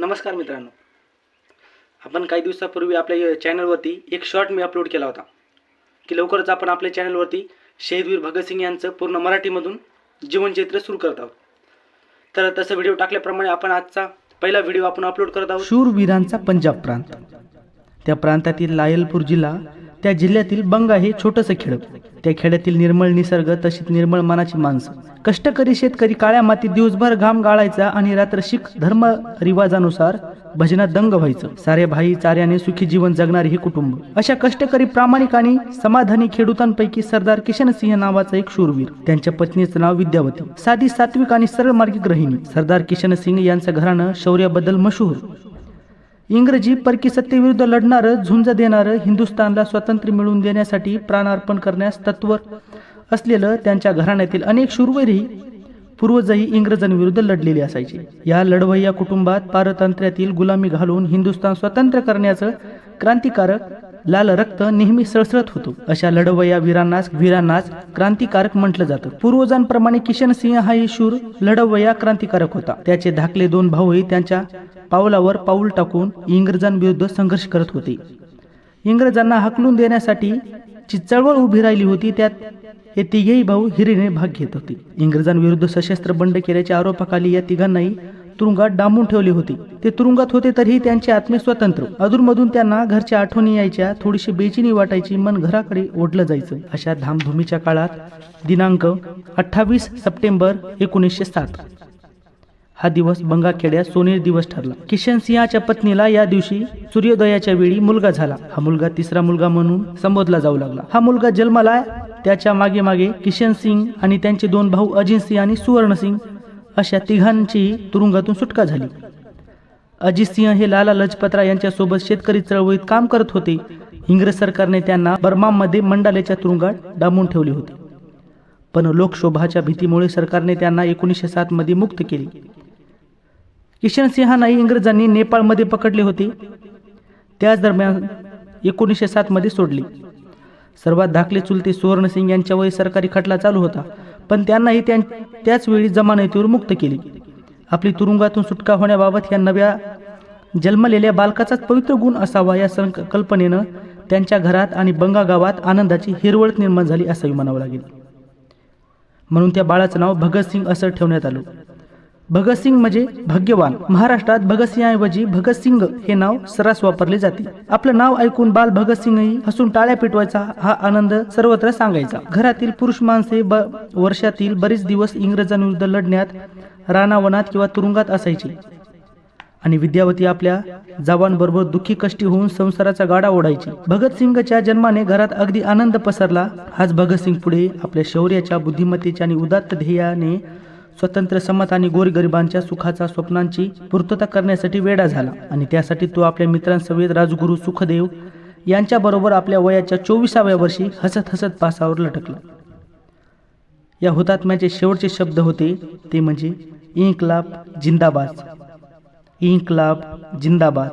नमस्कार मित्रांनो. आपण काही दिवसापूर्वी आपल्या चॅनलवरती एक शॉर्ट मी अपलोड केला होता. की लवकरच आपण आपल्या चॅनलवरती शहीदवीर भगतसिंग यांचं पूर्ण मराठीमधून जीवनचरित्र सुरू करत आहोत. तर तसं व्हिडिओ टाकल्याप्रमाणे आपण आजचा पहिला व्हिडिओ आपण अपलोड करत आहोत. शूरवीरांचा पंजाब प्रांत. त्या प्रांतातील लायलपूर जिल्हा त्या जिल्ह्यातील बंगा हे छोटंसं खेड. त्या खेड्यातील निर्मळ निसर्ग तशीच निर्मळ मनाची माणसं. कष्टकरी शेतकरी काळ्या मातीत दिवसभर घाम गाळायचा आणि रात्र शीख धर्म रिवाजानुसार भजनात दंग व्हायचं. सारे भाई चार्याने सुखी जीवन जगणारे हे कुटुंब. अशा कष्टकरी प्रामाणिक आणि समाधानी खेडूतांपैकी सरदार किशन सिंह नावाचा एक शूरवीर. त्यांच्या पत्नीचं नाव विद्यावती. साधी सात्विक आणि सरळ मार्गी रहिणी सरदार किशन सिंग यांचं घराणं शौर्याबद्दल मशहूर. इंग्रजी परकी सत्तेविरुद्ध लढणारं झुंज देणारं हिंदुस्थानला स्वातंत्र्य मिळवून देण्यासाठी प्राणार्पण करण्यास तत्वर असलेलं त्यांच्या घराण्यातील अनेक शूरवीरही पूर्वजही इंग्रजांविरुद्ध लढलेले असायचे. या लढवय्या कुटुंबात पारतंत्र्यातील गुलामी घालून हिंदुस्थान स्वतंत्र करण्याचं क्रांतिकारक लाल रक्त नेहमी सळसळत होतो. अशा लढवया वीरांनाच वीरांनाच क्रांतिकारक म्हटलं जातं. पूर्वजांप्रमाणे किशन सिंह हाही शूर लढवया क्रांतिकारक होता. त्याचे धाकले दोन भाऊही त्यांच्या पावलावर पाऊल टाकून इंग्रजांविरुद्ध संघर्ष करत होते. इंग्रजांना हकलून देण्यासाठी जी चळवळ उभी राहिली होती त्यात हे तिघेही भाऊ हिरीने भाग घेत होते. इंग्रजांविरुद्ध सशस्त्र बंड केल्याच्या आरोपाखाली या तिघांनाही तुरुंगात डांबून ठेवले होते. ते तुरुंगात होते तरीही त्यांचे आत्मे स्वतंत्र. अधूनमधून त्यांना घरच्या आठवणी यायच्या थोडीशी बेचिनी वाटायची मन घराकडे ओढलं जायचं. अशा धामधुमीच्या काळात दिनांक अठ्ठावीस सप्टेंबर एकोणीसशे सात. हा दिवस बंगाखेड्यात सोनेरी दिवस ठरला. किशन सिंहाच्या पत्नीला या दिवशी सूर्योदयाच्या वेळी मुलगा झाला. हा मुलगा तिसरा मुलगा म्हणून संबोधला जाऊ लागला. हा मुलगा जन्माला त्याच्यामागे मागे किशन सिंग आणि त्यांचे दोन भाऊ अजित सिंह आणि सुवर्ण सिंग अशा तिघांची तुरुंगातून सुटका झाली. अजित सिंह हे लाला लजपतराय यांच्यासोबत शेतकरी चळवळीत काम करत होते. इंग्रज सरकारने त्यांना बर्मामध्ये मंडालेच्या तुरुंगात डांबून ठेवले होते. पण लोकशोभाच्या भीतीमुळे सरकारने त्यांना एकोणीसशे सातमध्ये मुक्त केले. किशन सिंहांनाही इंग्रजांनी नेपाळमध्ये पकडले होते. त्याच दरम्यान एकोणीसशे सातमध्ये सोडले. सर्वात धाकले चुलते सुवर्णसिंग यांच्यावरही सरकारी खटला चालू होता. पण त्यांनाही त्यां त्याच वेळी जमानतीवर मुक्त केली. आपली तुरुंगातून सुटका होण्याबाबत या नव्या जन्मलेल्या बालकाचाच पवित्र गुण असावा या संकल्पनेनं त्यांच्या घरात आणि बंगा गावात आनंदाची हिरवळ निर्माण झाली असावी म्हणावं लागेल. म्हणून त्या बाळाचं नाव भगतसिंग असं ठेवण्यात आलं. भगतसिंग म्हणजे भाग्यवान. महाराष्ट्रात भगतसिंहाऐवजी भगतसिंग हे नाव सर्रास वापरले जाते. आपलं नाव ऐकून बाल भगतसिंगही हसून टाळ्या पिटवायचा हा आनंद सर्वत्र सांगायचा. घरातील पुरुष माणसे ब वर्षातील बरेच दिवस इंग्रजांविरुद्ध लढण्यात रानावनात किंवा तुरुंगात असायची. आणि विद्यावती आपल्या जावांबरोबर दुःखी कष्टी होऊन संसाराचा गाडा ओढायची. भगतसिंगच्या जन्माने घरात अगदी आनंद पसरला. आज भगतसिंग पुढे आपल्या शौर्याच्या बुद्धिमत्तेच्या आणि उदात्त ध्येयाने स्वतंत्र समत आणि गोरगरिबांच्या सुखाचा स्वप्नांची पूर्तता करण्यासाठी वेडा झाला. आणि त्यासाठी तो आपल्या मित्रांसमवेत राजगुरू सुखदेव यांच्याबरोबर आपल्या वयाच्या चोवीसाव्या वर्षी हसत हसत पासावर लटकला. या हुतात्म्याचे शेवटचे शब्द होते ते म्हणजे इन्कलाब जिंदाबाद. इन्कलाब जिंदाबाद.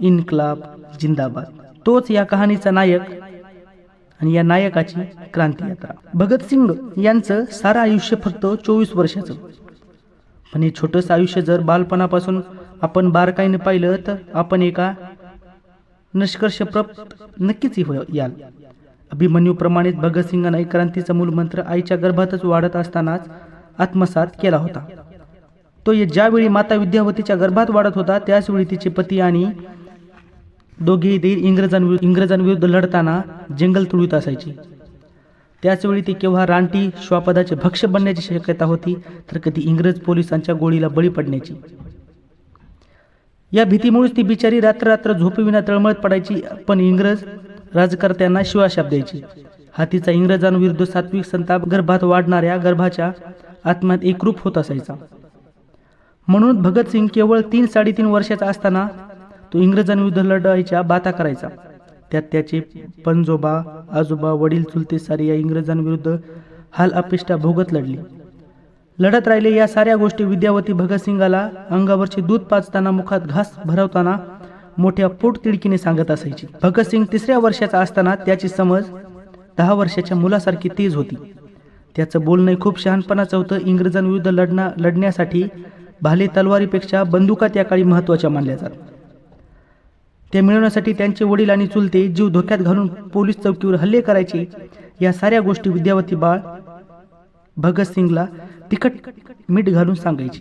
इन्कलाब जिंदाबाद. तोच या कहाणीचा नायक आणि या नायकाची क्रांती यात्रा. भगतसिंग यांचं सारं आयुष्य फक्त चोवीस वर्षाचं. पण हे छोटंसं आयुष्य जर बालपणापासून आपण बारकाईने पाहिलं तर आपण एका निष्कर्षप्राप्त नक्कीच हो याल. अभिमन्यूप्रमाणेच भगतसिंगाने क्रांतीचा मूलमंत्र आईच्या गर्भातच वाढत असतानाच आत्मसात केला होता. तो ये- ज्यावेळी माता विद्यावतीच्या गर्भात वाढत होता त्याचवेळी तिचे पती आणि दोघेही देईल इंग्रजांविरुद्ध इंग्रजांविरुद्ध लढताना जंगल तुळीत असायची. त्याचवेळी ती केव्हा रानटी श्वापदाचे भक्ष बनण्याची शक्यता होती तर कधी इंग्रज पोलिसांच्या गोळीला बळी पडण्याची. या भीतीमुळेच ती बिचारी रात्र रात्र झोपविना तळमळत पडायची पण इंग्रज राजकर्त्यांना शिवाशाप द्यायची. हा तिचा इंग्रजांविरुद्ध सात्विक संताप गर्भात वाढणाऱ्या गर्भाच्या आत्म्यात एकरूप होत असायचा. म्हणून भगतसिंग केवळ तीन साडेतीन वर्षाचा असताना तो इंग्रजांविरुद्ध लढाईच्या बाता करायचा. त्यात त्याचे पणजोबा आजोबा वडील चुलते सारे या इंग्रजांविरुद्ध हाल अपेष्टा भोगत लढली. लढत राहिले या साऱ्या गोष्टी विद्यावती भगतसिंगाला अंगावरचे दूध पाचताना मुखात घास भरवताना मोठ्या पोट तिडकीने सांगत असायची. भगतसिंग तिसऱ्या वर्षाचा असताना त्याची समज दहा वर्षाच्या मुलासारखी तेज होती. त्याचं बोलणं खूप शहाणपणाचं होतं. इंग्रजांविरुद्ध लढणं लढण्यासाठी भाले तलवारीपेक्षा बंदुका त्या काळी महत्त्वाच्या मानल्या जातात ते मिळवण्यासाठी त्यांचे वडील आणि चुलते जीव धोक्यात घालून पोलीस चौकीवर हल्ले करायचे. या साऱ्या गोष्टी विद्यावती बाळ भगतसिंगला तिखट मीठ घालून सांगायची.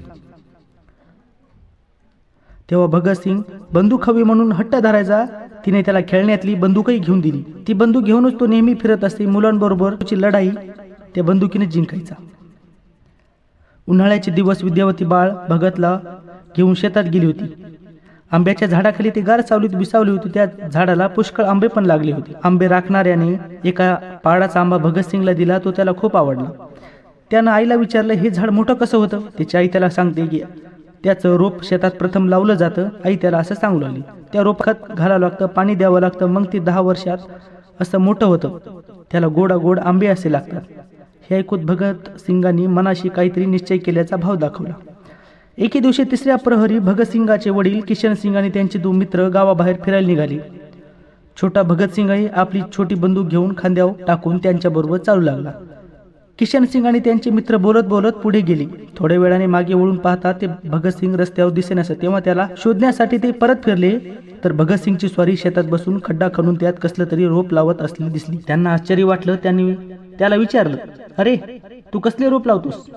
तेव्हा भगतसिंग बंदूक हवी म्हणून हट्ट धरायचा. तिने त्याला खेळण्यातली बंदूकही घेऊन दिली. ती बंदूक घेऊनच तो नेहमी फिरत असते. मुलांबरोबर तिची लढाई त्या बंदुकीने जिंकायचा. उन्हाळ्याचे दिवस विद्यावती बाळ भगतला घेऊन शेतात गेली होती. आंब्याच्या झाडाखाली ती गार सावलीत विसावली होती. त्या झाडाला पुष्कळ आंबे पण लागले होते. आंबे राखणाऱ्याने एका पाडाचा आंबा भगतसिंगला दिला तो त्याला खूप आवडला. त्यानं आईला विचारलं हे झाड मोठं कसं होतं? त्याची आई त्याला सांगते की त्याचं रोप शेतात प्रथम लावलं जातं. आई त्याला असं सांगू लागली त्या रोप खत घालावं लागतं पाणी द्यावं लागतं मग ते दहा वर्षात असं मोठं होतं. त्याला गोडा गोड आंबे असे लागतात. हे ऐकून भगत सिंगांनी मनाशी काहीतरी निश्चय केल्याचा भाव दाखवला. एके दिवशी तिसऱ्या प्रहरी भगतसिंगाचे वडील किशन सिंग आणि त्यांचे दोन मित्र गावाबाहेर फिरायला निघाले. छोटा भगतसिंगही आपली छोटी बंदूक घेऊन खांद्यावर टाकून त्यांच्याबरोबर चालू लागला. किशन सिंग आणि त्यांचे मित्र बोलत बोलत पुढे गेले. थोड्या वेळाने मागे वळून पाहता ते भगतसिंग रस्त्यावर दिसेनास तेव्हा त्याला शोधण्यासाठी ते परत फिरले तर भगतसिंगची स्वारी शेतात बसून खड्डा खणून त्यात कसलं तरी रोप लावत असलेली दिसली. त्यांना आश्चर्य वाटलं त्यांनी त्याला विचारलं अरे तू कसले रोप लावतोस?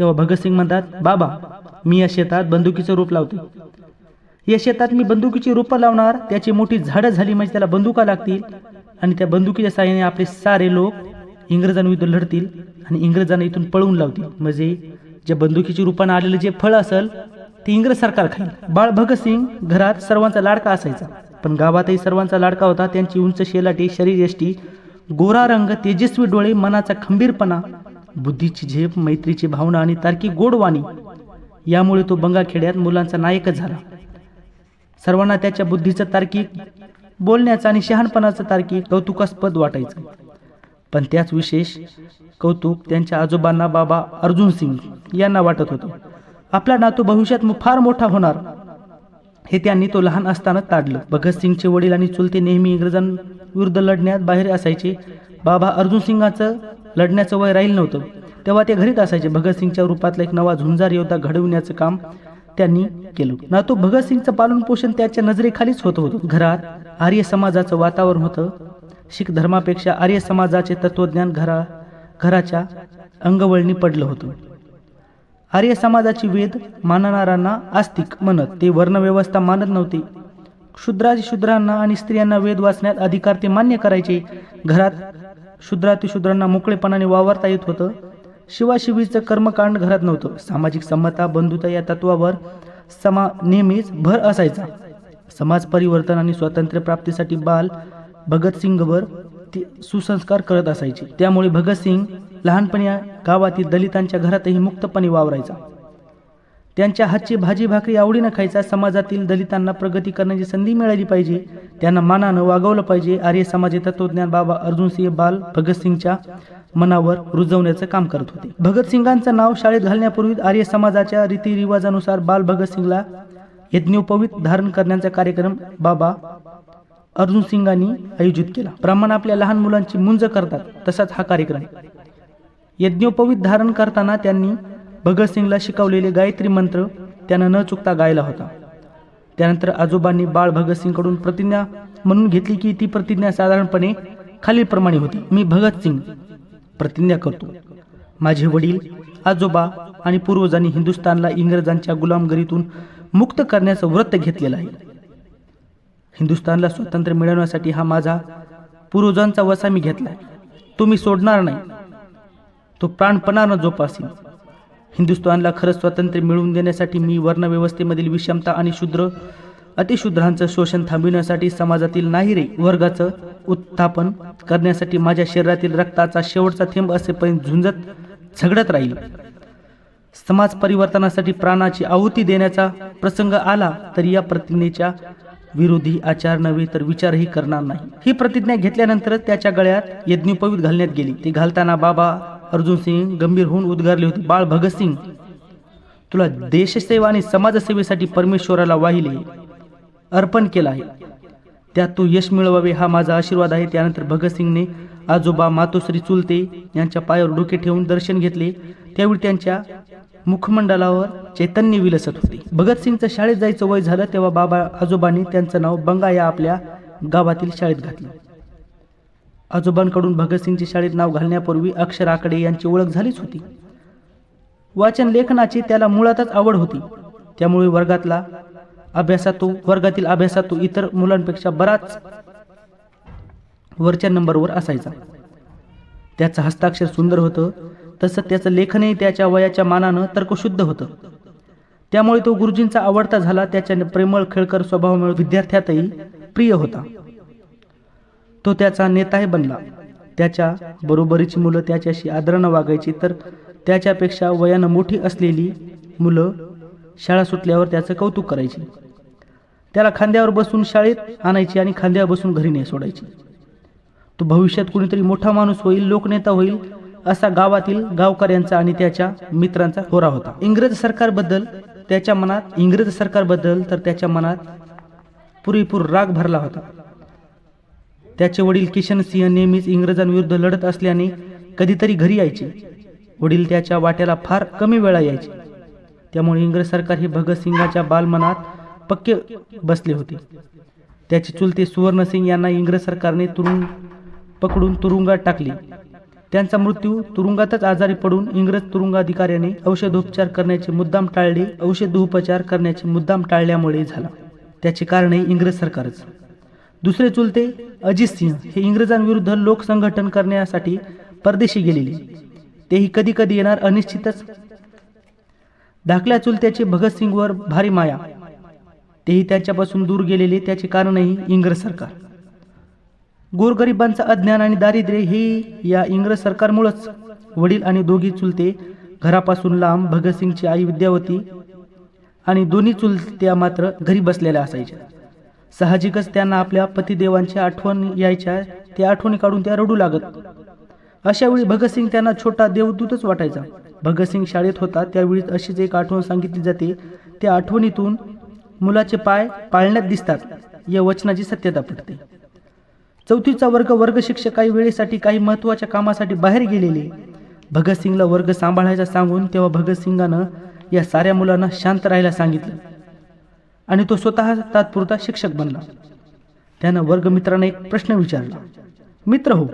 तेव्हा भगतसिंग म्हणतात बाबा मी या शेतात बंदुकीचं रोप लावते. या शेतात मी बंदुकीची रोपं लावणार त्याची मोठी झाडं झाली म्हणजे त्याला बंदुका लागतील आणि त्या बंदुकीच्या साह्याने आपले सारे लोक इंग्रजांविरुद्ध लढतील आणि इंग्रजांना इथून पळवून लावतील. म्हणजे ज्या बंदुकीची रूपानं आलेलं जे फळ असेल ते इंग्रज सरकार खाईल. बाळ भगतसिंग घरात सर्वांचा लाडका असायचा पण गावातही सर्वांचा लाडका होता. त्यांची उंच शेलाटी शरीर यष्टी गोरा रंग तेजस्वी डोळे मनाचा खंबीरपणा बुद्धीची झेप मैत्रीची भावना आणि तारकी गोडवाणी यामुळे तो बंगाखेड्यात मुलांचा नायकच झाला. सर्वांना त्याच्या बुद्धीचं तार्किक बोलण्याचं आणि शहाणपणाचं तार्किक कौतुकास्पद वाटायचं. पण त्याच विशेष कौतुक त्यांच्या आजोबांना बाबा अर्जुन सिंग यांना वाटत होतं. आपला नातू भविष्यात फार मोठा होणार. हे त्यांनी तो लहान असताना ताडलं. भगतसिंगचे वडील आणि चुलते नेहमी इंग्रजांविरुद्ध लढण्यात बाहेर असायचे. बाबा अर्जुन सिंगाचं लढण्याचं वय राहील नव्हतं. तेव्हा ते घरीच असायचे. भगतसिंगच्या रूपातला एक नवा झुंजार योद्धा घडविण्याचं काम त्यांनी केलं. ना तो भगतसिंगचं पालन पोषण त्याच्या नजरेखालीच होत होतं. घरात आर्य समाजाचं वातावरण होतं. शीख धर्मापेक्षा आर्य समाजाचे तत्वज्ञान घरा घराच्या अंगवळणी पडलं होतं. आर्य समाजाची वेद मानणाऱ्यांना आस्तिक म्हणत ते वर्णव्यवस्था मानत नव्हती. शूद्राजी शूद्रांना आणि स्त्रियांना वेद वाचण्यात अधिकार ते मान्य करायचे. घरात शूद्रातिशूद्रांना मोकळेपणाने वावरता येत होतं. शिवाशिवीचं कर्मकांड घरात नव्हतं. सामाजिक समता बंधुता या तत्वावर समा नेहमीच भर असायचा. समाज परिवर्तन आणि स्वातंत्र्य प्राप्तीसाठी बाल भगतसिंगवर ते सुसंस्कार करत असायचे. त्यामुळे भगतसिंग लहानपणी गावातील दलितांच्या घरातही मुक्तपणे वावरायचा. त्यांच्या हातची भाजी भाकरी आवडीनं खायचा. समाजातील दलितांना प्रगती करण्याची संधी मिळाली पाहिजे. त्यांना मानानं वागवलं पाहिजे. आर्य समाजी तत्वज्ञान बाबा अर्जुनसिंह बाल भगतसिंगच्या मनावर रुजवण्याचं काम करत होते. भगतसिंगांचं नाव शाळेत घालण्यापूर्वी आर्य समाजाच्या रीतिरिवाजानुसार बाल भगतसिंगला यज्ञोपवीत धारण करण्याचा कार्यक्रम बाबा अर्जुन सिंगांनी आयोजित केला. ब्राह्मण आपल्या लहान मुलांची मुंज करतात तसाच हा कार्यक्रम. यज्ञोपवीत धारण करताना त्यांनी भगतसिंगला शिकवलेले गायत्री मंत्र त्यानं न चुकता गायला होता. त्यानंतर आजोबांनी बाळ भगतसिंगकडून प्रतिज्ञा म्हणून घेतली की ती प्रतिज्ञा साधारणपणे खालीलप्रमाणे होती. मी भगतसिंग प्रतिज्ञा करतो. माझे वडील आजोबा आणि पूर्वजांनी हिंदुस्थानला इंग्रजांच्या गुलामगिरीतून मुक्त करण्याचं व्रत घेतलेलं आहे. हिंदुस्थानला स्वातंत्र्य मिळवण्यासाठी हा माझा पूर्वजांचा वसा मी घेतला तो मी सोडणार नाही. तो प्राणपणानं जोपासीन. हिंदुस्थानला खरं स्वातंत्र्य मिळवून देण्यासाठी मी वर्णव्यवस्थेमधील विषमता आणि शूद्र अतिशूद्रांचं शोषण थांबविण्यासाठी समाजातील नाहिरे वर्गाचं उत्थापन करण्यासाठी माझ्या शरीरातील रक्ताचा शेवटचा थेंब असेपर्यंत झुंजत झगडत राहील. समाज परिवर्तनासाठी प्राणाची आहुती देण्याचा प्रसंग आला तरी या प्रतिज्ञेच्या विरोधी आचार नव्हे तर विचारही करणार नाही. ही प्रतिज्ञा घेतल्यानंतर त्याच्या गळ्यात यज्ञोपवीत घालण्यात गेली. ती घालताना बाबा अर्जुन सिंग गंभीर होऊन उद्गारले होते बाळ भगतसिंग तुला देशसेवा आणि समाजसेवेसाठी परमेश्वराला वाहिले अर्पण केलं आहे. त्यात तू यश मिळवावे हा माझा आशीर्वाद आहे. त्यानंतर भगतसिंगने आजोबा मातोश्री चुलते यांच्या पायावर डोके ठेवून दर्शन घेतले. त्यावेळी त्यांच्या मुखमंडलावर चैतन्य विलसत होते. भगतसिंगचं शाळेत जायचं वय झालं तेव्हा बाबा आजोबांनी त्यांचं नाव बंगा या आपल्या गावातील शाळेत घातलं. आजोबांकडून भगतसिंगचे शाळेत नाव घालण्यापूर्वी अक्षर आकडे यांची ओळख झालीच होती. वाचन लेखनाची त्याला मुळातच आवड होती. त्यामुळे वर्गातला अभ्यासात तो वर्गातील अभ्यासात तो इतर मुलांपेक्षा बराच वरच्या नंबरवर असायचा. त्याचं हस्ताक्षर सुंदर होतं तसं त्याचं लेखनही त्याच्या वयाच्या मानानं तर्कशुद्ध होतं. त्यामुळे तो गुरुजींचा आवडता झाला त्याच्या प्रेमळ खेळकर स्वभावामुळे विद्यार्थ्यातही प्रिय होता. तो त्याचा नेताही बनला. त्याच्या बरोबरीची मुलं त्याच्याशी आदरानं वागायची तर त्याच्यापेक्षा वयानं मोठी असलेली मुलं शाळा सुटल्यावर त्याचं कौतुक करायची. त्याला खांद्यावर बसून शाळेत आणायची आणि खांद्यावर बसून घरी नाही सोडायची. तो भविष्यात कुणीतरी मोठा माणूस होईल लोकनेता होईल असा गावातील गावकऱ्यांचा आणि त्याच्या मित्रांचा होरा होता. इंग्रज सरकारबद्दल त्याच्या मनात इंग्रज सरकारबद्दल तर त्याच्या मनात पुरेपूर राग भरला होता. त्याचे वडील किशन सिंह नेहमीच इंग्रजांविरुद्ध लढत असल्याने कधीतरी घरी यायचे. वडील त्याच्या वाट्याला फार कमी वेळा यायचे. त्यामुळे इंग्रज सरकार हे भगतसिंगाच्या बालमनात पक्के बसले होते. त्याचे चुलते सुवर्णसिंग यांना इंग्रज सरकारने तुरुंग पकडून तुरुंगात टाकले. त्यांचा मृत्यू तुरुंगातच आजारी पडून इंग्रज तुरुंगाधिकाऱ्याने औषधोपचार करण्याचे मुद्दाम टाळले. औषधोपचार करण्याचे मुद्दाम टाळल्यामुळे झाला. त्याचे कारणही इंग्रज सरकारच. दुसरे चुलते अजित सिंह हे इंग्रजांविरुद्ध लोकसंघटन करण्यासाठी परदेशी गेलेले. तेही कधी कधी येणार अनिश्चितच. धाकल्या चुलत्याचे भगतसिंगवर भारी माया. तेही त्याच्यापासून दूर गेलेले त्याचे कारणही इंग्रज सरकार. गोरगरिबांचं अज्ञान आणि दारिद्र्य हे या इंग्रज सरकारमुळंच. वडील आणि दोघी चुलते घरापासून लांब भगतसिंगची आई विद्यावती आणि दोन्ही चुलत्या मात्र घरी बसलेल्या असायच्या. साहजिकच त्यांना आपल्या पतिदेवांची आठवण यायच्या त्या आठवणी काढून त्या रडू लागत. अशा वेळी भगतसिंग त्यांना छोटा देवदूतच वाटायचा. भगतसिंग शाळेत होता त्यावेळी अशीच एक आठवण सांगितली जाते. त्या आठवणीतून मुलाचे पाय पाळण्यात दिसतात. या वचनाची सत्यता पडते चौथीचा वर्ग वर्ग शिक्षक काही वेळेसाठी काही महत्त्वाच्या कामासाठी बाहेर गेलेले. भगतसिंगला वर्ग सांभाळायचा सांगून तेव्हा भगतसिंगानं या साऱ्या मुलांना शांत राहायला सांगितलं. आणि तो स्वतः तात्पुरता शिक्षक बनला. त्यानं वर्गमित्राने एक प्रश्न विचारला. मित्र हो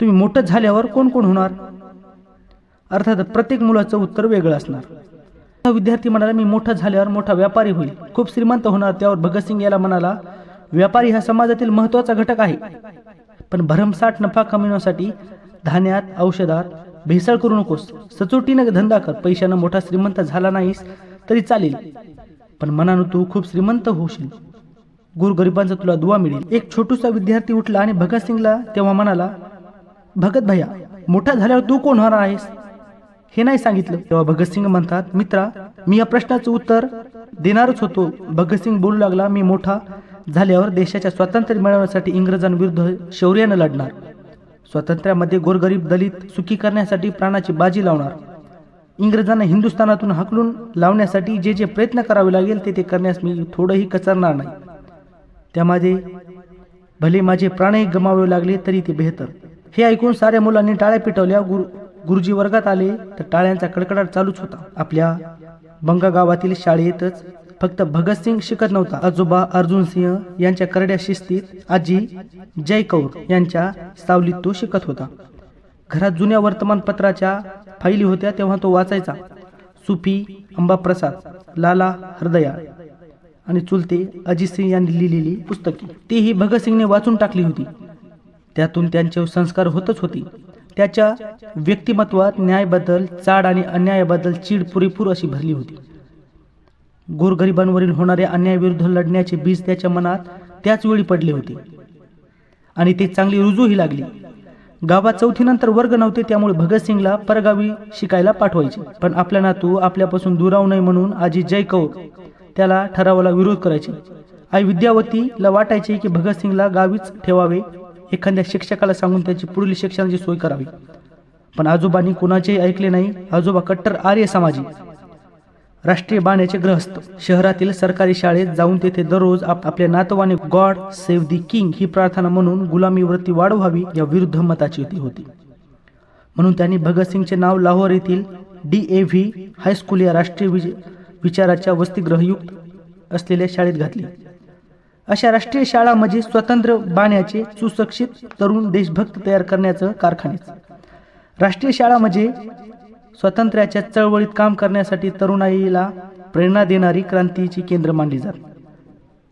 तुम्ही मोठं झाल्यावर कोण कोण होणार? अर्थात प्रत्येक मुलाचं उत्तर वेगळं असणार. विद्यार्थी म्हणाला मी मोठा झाल्यावर मोठा व्यापारी होईल. खूप श्रीमंत होणार त्यावर भगतसिंग याला म्हणाला व्यापारी हा समाजातील महत्त्वाचा घटक आहे. पण भरमसाठ नफा कमविण्यासाठी धान्यात औषधात भेसळ करू नकोस. सचोटीनं धंदा कर. पैशानं मोठा श्रीमंत झाला नाहीस तरी चालेल. पण मनानं तू खूप श्रीमंत होशील. गोरगरिबांचा तुला दुवा मिळेल. एक छोटूसा विद्यार्थी उठला आणि भगतसिंगला तेव्हा म्हणाला भगत भैया मोठा झाल्यावर तू कोण होणार आहेस? हे नाही सांगितलं. तेव्हा भगतसिंग म्हणतात मित्रा मी या प्रश्नाचं उत्तर देणारच होतो. भगतसिंग बोलू लागला मी मोठा झाल्यावर देशाच्या स्वातंत्र्य मिळवण्यासाठी इंग्रजांविरुद्ध शौर्यानं लढणार. स्वातंत्र्यामध्ये गोरगरीब दलित सुखी करण्यासाठी प्राणाची बाजी लावणार. इंग्रजांना हिंदुस्थानातून हाकलून लावण्यासाठी जे जे प्रयत्न करावे लागेल ते ते करण्यास मी थोडंही कचरणार नाही. त्यामध्ये भले माझे प्राणही गमावे लागले तरी ते बेहतर. हे ऐकून साऱ्या मुलांनी टाळ्या पिटवल्या. गुरु गुरुजी वर्गात आले तर टाळ्यांचा कडकडाट चालूच होता. आपल्या बंगा गावातील शाळेतच फक्त भगतसिंग शिकत नव्हता. आजोबा अर्जुन सिंह यांच्या करड्या शिस्तीत आजी जय कौर यांच्या सावलीत तो शिकत होता. घरात जुन्या वर्तमानपत्राच्या फाईली होत्या तेव्हा तो वाचायचा. सुफी अंबाप्रसाद लाला हृदया आणि चुलते अजित सिंग यांनी लिहिलेली पुस्तके. तीही भगतसिंगने वाचून टाकली होती. त्यातून त्यांचे संस्कार होतच होती. त्याच्या व्यक्तिमत्वात न्यायाबद्दल चाड आणि अन्यायाबद्दल चीड पुरेपूर अशी भरली होती. गोरगरिबांवरील होणाऱ्या अन्यायाविरुद्ध लढण्याचे बीज त्याच्या मनात त्याच वेळी पडले होते. आणि ते चांगली रुजूही लागली. गावात चौथीनंतर वर्ग नव्हते त्यामुळे भगतसिंगला परगावी शिकायला पाठवायचे. पण आपला नातू आपल्यापासून दुरावू नये म्हणून आजी जय कौर त्याला ठरावाला विरोध करायचे. आई विद्यावतीला वाटायचे की भगतसिंगला गावीच ठेवावे एखाद्या शिक्षकाला सांगून त्याची पुढील शिक्षणाची सोय करावी. पण आजोबांनी कोणाचेही ऐकले नाही. आजोबा कट्टर आर्य समाजी. राष्ट्रीय बाण्याचे ग्रहस्थ. शहरातील सरकारी शाळेत जाऊन तेथे दररोज आप आपल्या नातवाने गॉड सेव्ह दी किंग ही प्रार्थना म्हणून गुलामी वृत्ती वाढवावी या विरुद्ध मताची होती. म्हणून त्यांनी भगतसिंगचे नाव लाहोर येथील डी ए व्ही हायस्कूल या राष्ट्रीय विज विचाराच्या वसतिग्रहयुक्त असलेल्या शाळेत घातले. अशा राष्ट्रीय शाळा म्हणजे स्वतंत्र बाण्याचे सुशिक्षित तरुण देशभक्त तयार करण्याचं कारखाने राष्ट्रीय शाळा म्हणजे स्वातंत्र्याच्या चळवळीत काम करण्यासाठी तरुणाईला प्रेरणा देणारी क्रांतीची केंद्र मानली जात.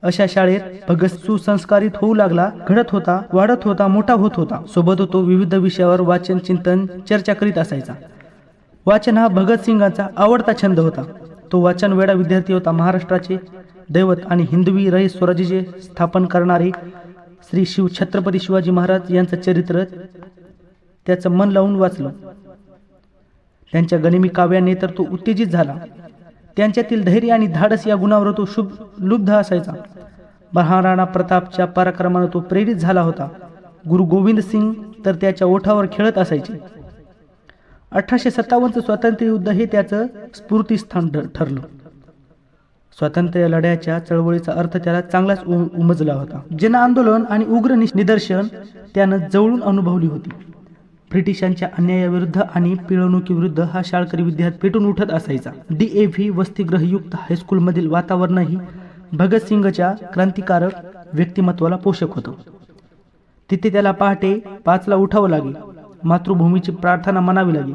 अशा शाळेत भगत सुसंस्कारित होऊ लागला घडत होता वाढत होता मोठा होत होता. सोबत तो विविध विषयावर वाचन चिंतन चर्चा करीत असायचा. वाचन हा भगतसिंगांचा आवडता छंद होता. तो वाचन वेडा विद्यार्थी होता. महाराष्ट्राचे दैवत आणि हिंदवी रही स्वराज्याचे स्थापन करणारे श्री शिव छत्रपती शिवाजी महाराज यांचं चरित्र त्याचं मन लावून वाचलं. त्यांच्या गनिमी काव्याने तर तो उत्तेजित झाला. त्यांच्यातील धैर्य आणि धाडस या गुणावर तो शुभ लुब्ध असायचा. महाराणा प्रतापच्या पराक्रमानं तो प्रेरित झाला होता. गुरु गोविंद सिंग तर त्याच्या ओठावर खेळत असायचे. अठराशे सत्तावन्नचं स्वातंत्र्य युद्ध हे त्याचं स्फूर्तिस्थान ठरलं. स्वातंत्र्य लढ्याच्या चळवळीचा अर्थ त्याला चांगलाच उमजला होता. जन आंदोलन आणि उग्र निश- निदर्शन त्यानं जवळून अनुभवली होती. ब्रिटिशांच्या अन्यायाविरुद्ध आणि पिळवणुकीविरुद्ध हा शाळकरी विद्यार्थी पेटून उठत असायचा. डी ए व्ही वसतिग्रहयुक्त हायस्कूलमधील वातावरणही भगतसिंगच्या क्रांतिकारक व्यक्तिमत्वाला पोषक होतं. तिथे त्याला पहाटे पाचला उठावं लागेल मातृभूमीची प्रार्थना म्हणावी लागे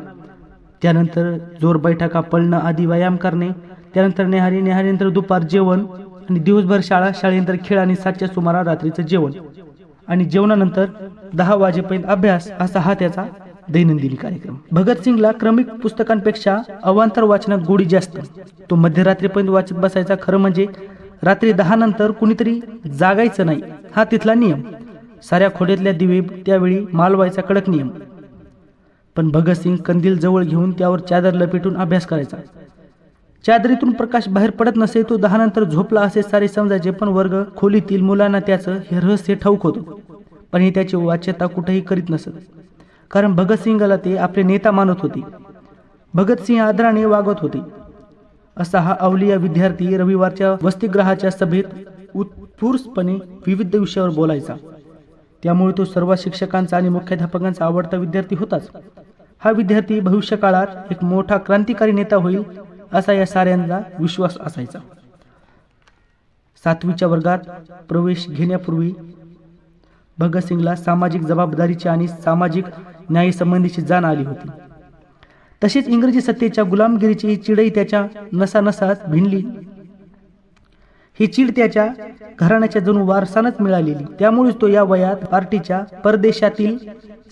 त्यानंतर जोर बैठका पळणं आदी व्यायाम करणे त्यानंतर नेहारी नेहारीनंतर दुपार जेवण आणि दिवसभर शाळा शाळेनंतर खेळ आणि सातच्या सुमारास रात्रीचं जेवण. आणि जेवणानंतर दहा वाजेपर्यंत अभ्यास असा हा त्याचा दैनंदिनी कार्यक्रम. भगतसिंगला क्रमिक पुस्तकांपेक्षा अवांतर वाचनात गोडी जास्त. तो मध्यरात्रीपर्यंत वाचत बसायचा खरं म्हणजे रात्री दहा नंतर कुणीतरी जागायचं नाही हा तिथला नियम. साऱ्या खोड्यातल्या दिवे त्यावेळी मालवायचा कडक नियम. पण भगतसिंग कंदील जवळ घेऊन त्यावर चादर लपेटून अभ्यास करायचा. चादरीतून प्रकाश बाहेर पडत नसे तो दहा नंतर झोपला असे सारे समजायचे पण वर्ग खोलीतील मुलांना त्याचं हे रहस्य ठाऊक होतं. पण हे त्याची वाच्यता कुठेही करीत नसत. कारण भगतसिंगला ते आपले नेता मानत होते. भगतसिंह आदराने वागत होते. असा हा अवलिया विद्यार्थी रविवारच्या वसतिग्रहाच्या सभेत उत्स्फूर्तपणे विविध विषयावर बोलायचा. त्यामुळे तो सर्व शिक्षकांचा आणि मुख्याध्यापकांचा आवडता विद्यार्थी होताच. हा विद्यार्थी भविष्यकाळात एक मोठा क्रांतिकारी नेता होईल असा या साऱ्यांचा विश्वास असायचा. सातवीच्या वर्गात प्रवेश घेण्यापूर्वी भगतसिंगला सामाजिक जबाबदारीची आणि सामाजिक न्यायसंबंधीची जाण आली होती. तसेच इंग्रजी सत्तेच्या गुलामगिरीची ही चिडही त्याच्या नसानसात भिनली. ही चीड त्याच्या घराण्याच्या जणू वारसानच मिळालेली. त्यामुळेच तो या वयात पार्टीच्या परदेशातील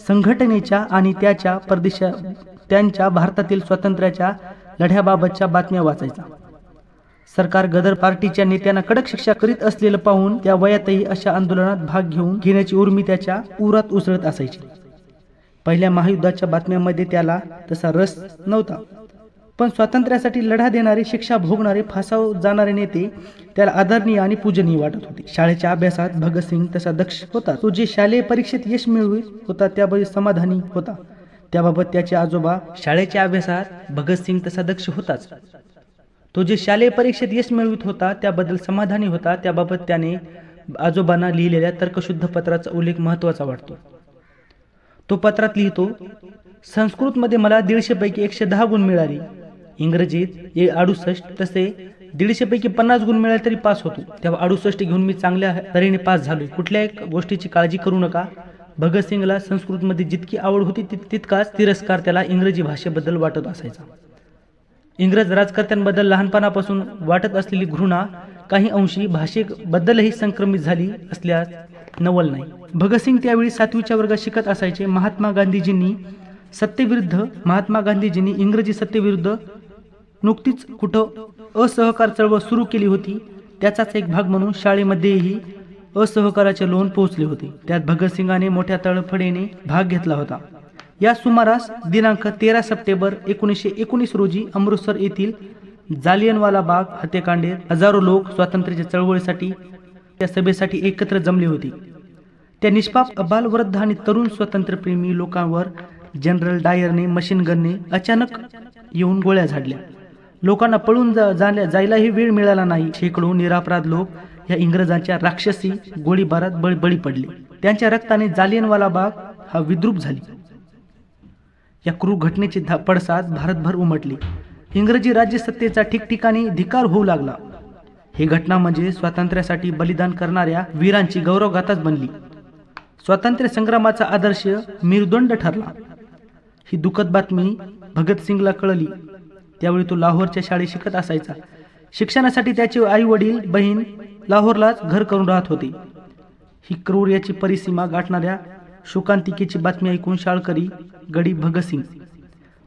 संघटनेच्या आणि त्याच्या परदेशा त्यांच्या भारतातील स्वातंत्र्याच्या लढ्याबाबतच्या बातम्या वाचायचा. सरकार गदर पार्टीच्या नेत्यांना कडक शिक्षा करीत असलेलं पाहून त्या वयातही अशा आंदोलनात भाग घेऊन घेण्याची उर्मी त्याच्या उरात उसळत असायची. पहिल्या महायुद्धाच्या बातम्यांमध्ये त्याला तसा रस नव्हता. पण स्वातंत्र्यासाठी लढा देणारे शिक्षा भोगणारे फासाव जाणारे नेते त्याला आदरणीय आणि पूजनीय वाटत होते. शाळेच्या अभ्यासात भगतसिंग तसा दक्ष होता. तो जे शालेय परीक्षेत यश मिळवित होता त्याबद्दल समाधानी होता. त्याबाबत त्याचे आजोबा शाळेच्या अभ्यासात भगतसिंग तसा दक्ष होताच. तो जे शालेय परीक्षेत यश मिळवित होता त्याबद्दल समाधानी होता. त्याबाबत त्याने आजोबांना लिहिलेल्या तर्कशुद्ध पत्राचा उल्लेख महत्त्वाचा वाटतो. तो पत्रात लिहितो संस्कृतमध्ये मला दीडशेपैकी एकशे दहा गुण मिळाले. इंग्रजीत ए अडुसष्ट तसे दीडशेपैकी पन्नास गुण मिळाले तरी पास होतो. तेव्हा अडुसष्ट घेऊन मी चांगल्या तऱ्हेने पास झालो कुठल्याही गोष्टीची काळजी करू नका. भगतसिंगला संस्कृतमध्ये जितकी आवड होती तित- तितकाच तिरस्कार त्याला इंग्रजी भाषेबद्दल वाटत असायचा. इंग्रज राजकर्त्यांबद्दल लहानपणापासून वाटत असलेली घृणा काही अंशी भाषेबद्दलही संक्रमित झाली असल्यास नवल नाही. भगतसिंग त्यावेळी सातवीच्या वर्गात शिकत असायचे. महात्मा गांधीजींनी सत्तेविरुद्ध महात्मा गांधीजींनी इंग्रजी सत्तेविरुद्ध नुकतीच कुठं असहकार चळवळ सुरू केली होती त्याचाच एक भाग म्हणून शाळेमध्येही असहकाराचे लोन पोहोचले होते. त्यात भगतसिंगाने मोठ्या तळफडीने भाग घेतला होता. या सुमारास दिनांक तेरा सप्टेंबर एकोणीसशे एकोणीस रोजी अमृतसर येथील जालियनवाला बाग हत्याकांडे हजारो लोक स्वातंत्र्याच्या चळवळीसाठी त्या सभेसाठी एकत्र जमले होते. त्या निष्पाप अबालवृद्ध आणि तरुण स्वातंत्र्यप्रेमी लोकांवर जनरल डायरने मशीन गनने अचानक येऊन गोळ्या झाडल्या. लोकांना पळून जा जाण्या जायलाही वेळ मिळाला नाही. शेकडो निरापराध लोक या इंग्रजांच्या राक्षसी गोळीबारात बळी बळी पडले. त्यांच्या रक्ताने जालियनवाला बाग हा विद्रूप झाली. या क्रूर घटनेची धा पडसाद भारतभर उमटली. इंग्रजी राज्यसत्तेचा ठिकठिकाणी धिकार होऊ लागला. ही घटना म्हणजे स्वातंत्र्यासाठी बलिदान करणाऱ्या वीरांची गौरवगाथाच बनली. स्वातंत्र्य संग्रामाचा आदर्श मेरुदंड ठरला. ही दुःखद बातमी भगतसिंगला कळली. त्यावेळी तो लाहोरच्या शाळेत शिकत असायचा. शिक्षणासाठी त्याचे आई वडील बहीण लाहोरलाच घर करून राहत होते. ही क्रूर याची परिसीमा गाठणाऱ्या शोकांतिकेची बातमी ऐकून शाळकरी गडी भगतसिंग.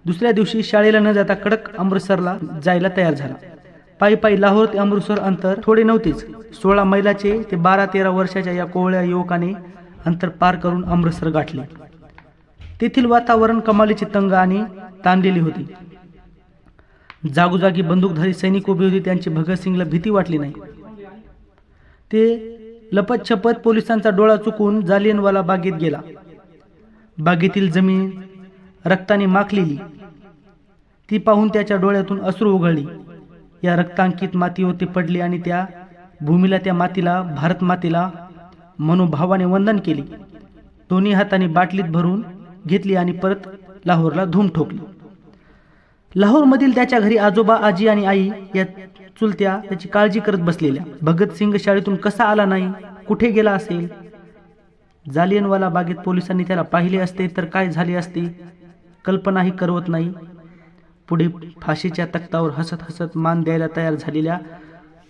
दुसऱ्या दिवशी शाळेला न जाता कडक अमृतसरला जायला तयार झाला. पायी पायी लाहोर ते अमृतसर अंतर थोडे नव्हतेच. सोळा मैलाचे ते बारा तेरा वर्षाच्या या कोवळ्या युवकाने अंतर पार करून अमृतसर गाठले. तेथील वातावरण कमालीचे तंग आणि ताणलेले होते. जागोजागी बंदूकधारी सैनिक उभे होते त्यांची भगतसिंगला भीती वाटली नाही. ते लपतछपत पोलिसांचा डोळा चुकून जालियनवाला बागेत गेला. बागेतील जमीन रक्ताने माखलेली. ती पाहून त्याच्या डोळ्यातून अश्रू उघळली या रक्तांकित माती होती पडली आणि त्या भूमीला त्या मातीला भारत मातेला मनोभावाने वंदन केली. दोन्ही हाताने बाटलीत भरून घेतली आणि परत लाहोरला धूम ठोकली. लाहोरमधील त्याच्या घरी आजोबा आजी आणि आई या चुलत्या त्याची काळजी करत बसलेल्या. भगतसिंग शाळेतून कसा आला नाही कुठे गेला असेल? जालियनवाला बागेत पोलिसांनी त्याला पाहिले असते तर काय झाले असते? कल्पनाही करवत नाही. पुढे फाशीच्या तख्तावर हसत हसत मान द्यायला तयार झालेल्या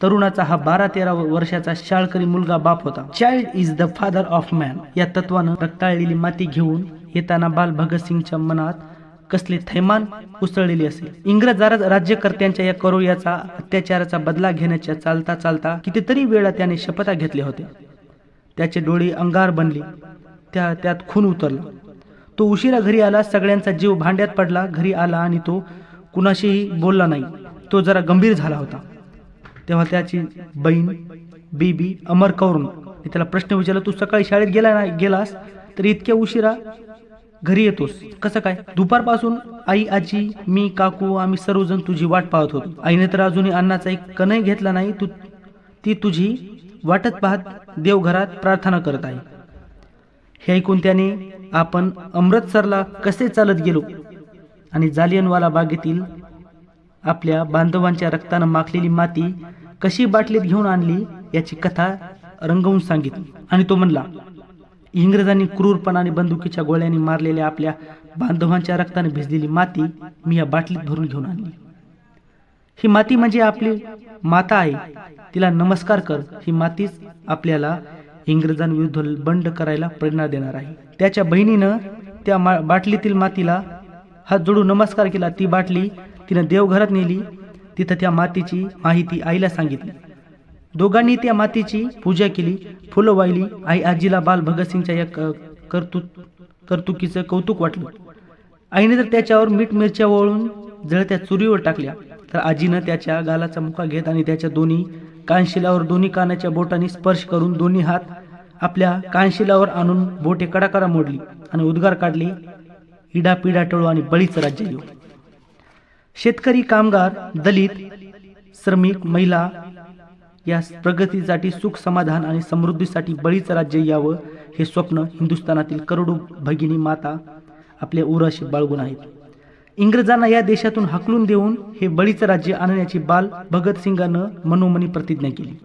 तरुणाचा हा बारा तेरा वर्षाचा शाळकरी मुलगा बाप होता. Child is the father of man या तत्वानं रक्ताळलेली माती घेऊन येताना बाल भगतसिंगच्या मनात कसले थैमान उसळलेले असेल. इंग्रज राज्यकर्त्यांच्या या करोयाचा अत्याचाराचा बदला घेण्याच्या चालता चालता कितीतरी वेळा त्याने शपथा घेतल्या होत्या. त्याचे डोळे अंगार बनले. त्या त्यात खून उतरला. तो उशिरा घरी आला सगळ्यांचा जीव भांड्यात पडला घरी आला आणि तो कुणाशीही बोलला नाही. तो जरा गंभीर झाला होता. तेव्हा त्याची बहीण बीबी अमर कौरन त्याला प्रश्न विचारला तू सकाळी शाळेत गेला नाही गेलास? तर इतक्या उशिरा घरी येतोस. कसं काय? दुपारपासून आई आजी मी काकू आम्ही सर्वजण तुझी वाट पाहत होतो. आईने तर अजूनही अन्नाचा एक कणही घेतला नाही तू ती तुझी वाटत पाहत देवघरात प्रार्थना करत आहे. हे ऐकून त्याने आपण अमृतसरला कसे चालत गेलो? आणि जालियनवाला बागेतील आपल्या बांधवांच्या रक्तानं माखलेली माती कशी बाटलीत घेऊन आणली याची कथा रंगवून सांगितली. आणि तो म्हणला इंग्रजांनी क्रूरपणाने बंदुकीच्या गोळ्यांनी मारलेल्या आपल्या बांधवांच्या रक्ताने भिजलेली माती मी या बाटलीत भरून घेऊन आणली. ही माती म्हणजे आपली माता आहे. तिला नमस्कार कर. ही मातीच आपल्याला इंग्रजांविरुद्ध बंड करायला प्रेरणा देणार आहे. त्याच्या बहिणीनं त्या मा बाटलीतील मातीला हात जोडून नमस्कार केला. ती बाटली तिनं देवघरात नेली. तिथं त्या मातीची माहिती आईला सांगितली. दोघांनी त्या मातीची पूजा केली फुलं वाहिली आई आजीला बाल भगतसिंगच्या या क- कर्तुकीचं कौतुक वाटलं. आईने तर त्याच्यावर मीठ मिरच्या वळून जळत्या चुरीवर टाकल्या तर आजीनं त्याच्या गालाचा मुका घेत आणि त्याच्या दोन्ही कानशिलावर दोन्ही कानाच्या बोटांनी स्पर्श करून दोन्ही हात आपल्या कानशिलावर आणून बोटे कडाकडा मोडली आणि उद्गार काढली इडा पिडा टळू आणि बळीचं राज्य येऊ शेतकरी कामगार दलित श्रमिक महिला या प्रगतीसाठी सुख समाधान आणि समृद्धीसाठी बळीचं राज्य यावं हे स्वप्न हिंदुस्थानातील करोडो भगिनी माता आपल्या उराशी बाळगून आहेत. इंग्रजांना या देशातून हकलून देऊन हे बळीचं राज्य आणण्याची बाल भगतसिंगानं मनोमनी प्रतिज्ञा केली.